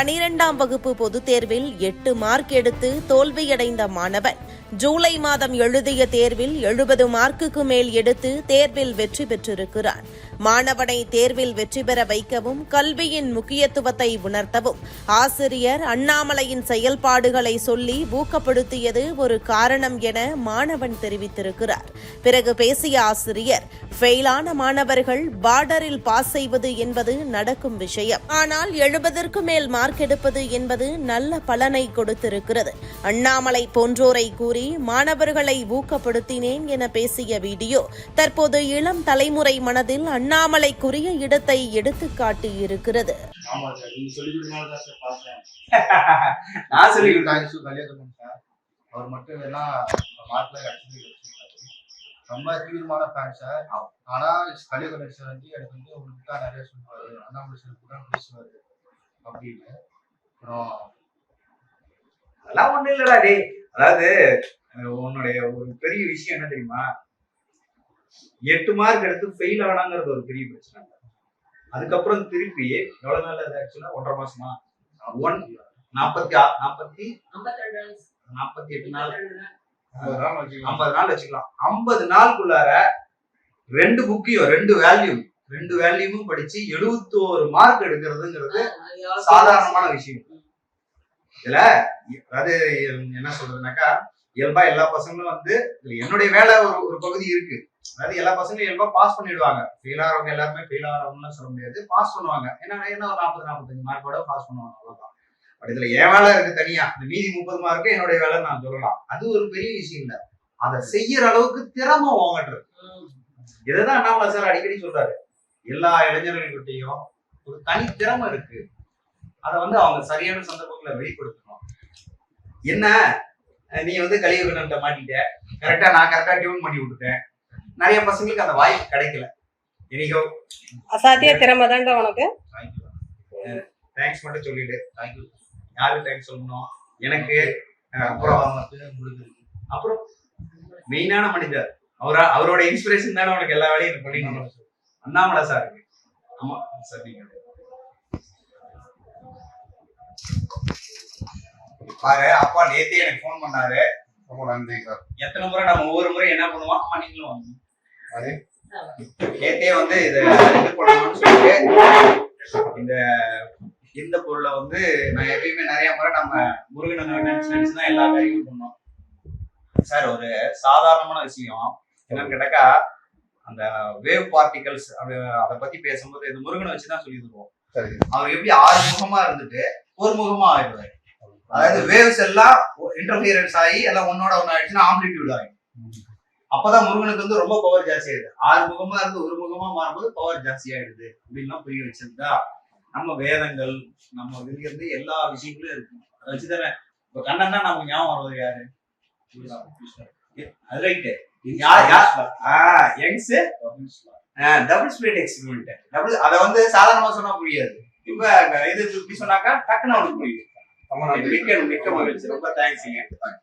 பனிரெண்டாம் வகுப்பு பொதுத் தேர்வில் எட்டு மார்க் எடுத்து தோல்வியடைந்த மாணவன். ஜூலை மாதம் எழுதிய தேர்வில் எழுபது மார்க்குக்கு மேல் எடுத்து தேர்வில் வெற்றி பெற்றிருக்கிறார் மாணவனை தேர்வில் வெற்றி பெற வைக்கவும் கல்வியின் முக்கியத்துவத்தை உணர்த்தவும். ஆசிரியர் அண்ணாமலையின் செயல்பாடுகளை சொல்லி ஊக்கப்படுத்தியது ஒரு காரணம் என மாணவன் தெரிவித்திருக்கிறார். பிறகு பேசிய ஆசிரியர் ஃபெயிலான மாணவர்கள் பார்டரில் பாஸ் செய்வது என்பது நடக்கும் விஷயம். ஆனால் எழுபதற்கு மேல் மார்க் எடுப்பது என்பது நல்ல பலனை கொடுத்திருக்கிறது. அண்ணாமலை போன்றோரை கூறி மாணவர்களை ஊக்கப்படுத்தினேன் என பேசிய வீடியோ தற்போது இளம் தலைமுறை மனதில் அண்ணாமலைக்குரிய இடத்தை எடுத்து காட்டி இருக்கிறது அவர் மட்டும் வேணா மார்க்ல கிடைச்சது ரொம்ப தீவிரமான ஃபேன் சார். ஆனால் கலியாக்கணும் சார் வந்து எனக்கு வந்து உங்களுக்கு தான் நிறைய சொல்லுவார். அண்ணாமலை சார் கூட பேசுவார். அப்படின்னு. அப்புறம் அதெல்லாம் ஒன்றும் இல்லைடா டே அதாவது உன்னுடைய ஒரு பெரிய விஷயம் என்ன தெரியுமா? எட்டு மார்க் எடுத்து ஃபெயில் ஆனாங்கிறது ஒரு பெரிய பிரச்சனை. அதுக்கப்புறம் திருப்பி எவ்வளவு நாள் அது ஆக்சுவலா ஒன்றரை மாசமா? ஒன் நாற்பத்தி நாற்பத்தி நாற்பத்தி எட்டு நாள். ஐம்பது நாள் வச்சுக்கலாம். ஐம்பது நாளுக்குள்ளார ரெண்டு புக்கையும் ரெண்டு வேல்யூ ரெண்டு வேல்யூமும் படிச்சு எழுபத்தோரு மார்க் எடுக்கிறதுங்கிறது சாதாரணமான விஷயம். இதுல அது என்ன சொல்றதுனாக்கா இயல்பா எல்லா பசங்களும் வந்து என்னுடைய வேலை ஒரு ஒரு பகுதி இருக்கு. அதாவது எல்லா பசங்களும் இயல்பா பாஸ் பண்ணிடுவாங்க. ஃபெயில் ஆகிறவங்க எல்லாருமே ஃபெயில் ஆகிறவங்கலாம் சொல்ல முடியாது. பாஸ் பண்ணுவாங்க. ஏன்னா என்ன ஒரு நாற்பது நாற்பத்தஞ்சு மார்க்கோட பாஸ் பண்ணுவாங்க அவ்வளவுதான். பட் இதுல என் வேலை இருக்கு தனியா. இந்த மீதி முப்பது மார்க்கு என்னுடைய வேலை நான் சொல்லலாம். அது ஒரு பெரிய விஷயம் இல்ல. அதை செய்யற அளவுக்கு திறமை வாங்கட்டுறது இதுதான் அண்ணாமலை சார் அடிக்கடி சொல்றாரு? எல்லா இளைஞர்கள்கிட்டையும் ஒரு தனி திறமை இருக்கு. அதை வந்து அவங்க சரியான சந்தர்ப்பங்களை வெளிப்படுத்தணும். என்ன? நீ வந்து கலியுகன்ட்ட மாட்டிட்ட. கரெக்டா நான் கரெக்டா டியூன் பண்ணி விட்டுட்டேன். நிறைய பசங்களுக்கு அந்த வாய்ப்பு கிடைக்கல. இன்னைக்கோ அசாத்திய திறமை தான்டா உனக்கு. தேங்க்ஸ் மட்டும் சொல்லிடு. தேங்க்யூ யாருக்கு தேங்க்ஸ் சொல்லணும்? எனக்கு அப்புறம் அப்புறம் மெயினான மனிதர். அவரா அவரோட இன்ஸ்பிரேஷன் தானே உனக்கு எல்லா வேலையும் பண்ணிக்கணும் அண்ணாமலை சார் ஆமா சார் நீங்க. பாரு அப்பா நேத்தே எனக்கு ஃபோன் பண்ணாரு. ரொம்ப நன்றி சார் எத்தனை முறை நம்ம ஒவ்வொரு முறை என்ன பண்ணுவோம்? அம்மா நீங்களும் வாங்க. நேத்தே வந்து இத இது பண்ணணும்னு சொல்லிட்டு இந்த இந்த பொருளை வந்து நான் எப்பயுமே நிறைய முறை நம்ம முருகன் நினைச்சு தான் எல்லா வேலையும் பண்ணோம். சார் ஒரு சாதாரணமான விஷயம் என்னன்னு கேட்டாக்கா அந்த வேவ் பார்ட்டிகல்ஸ் அதை பத்தி பேசும்போது இந்த முருகனை வச்சு தான் சொல்லி தருவோம் சரி. அவர் எப்படி ஆறு முகமா இருந்துட்டு ஒரு முகமா ஆயிடுவாரு. அதாவது வேவ்ஸ் எல்லாம் இன்டர்ஃபியரன்ஸ் ஆகி எல்லாம் ஒன்னோட ஒன்னு ஆயிடுச்சுன்னா ஆம்பிளிடியூட் ஆகும் அப்பதான் முருகனுக்கு வந்து ரொம்ப பவர் ஜாஸ்தி ஆயிடுது ஆறு முகமா இருந்து ஒரு முகமா மாறும்போது பவர் ஜாஸ்தி ஆயிடுது அப்படின்லாம் புரிய வச்சிருந்தா நம்ம வேதங்கள் நம்ம இதுல இருந்து எல்லா விஷயங்களும் இருக்கு அதை வச்சுதானே இப்ப கண்ணன் தான் நமக்கு ஞாபகம் வருவது யாரு? அது ரைட்டு யார்? யார்? ஆஹ் Young's? Double split experiment double அதை வந்து சாதாரணமா சொன்னா புரியாது. இப்ப இது இப்படி சொன்னாக்கா டக்குன்னு அவனுக்கு புரியுது. மிக்க மிக்க மகிழ்ச்சி. ரொம்ப தேங்க்ஸுங்க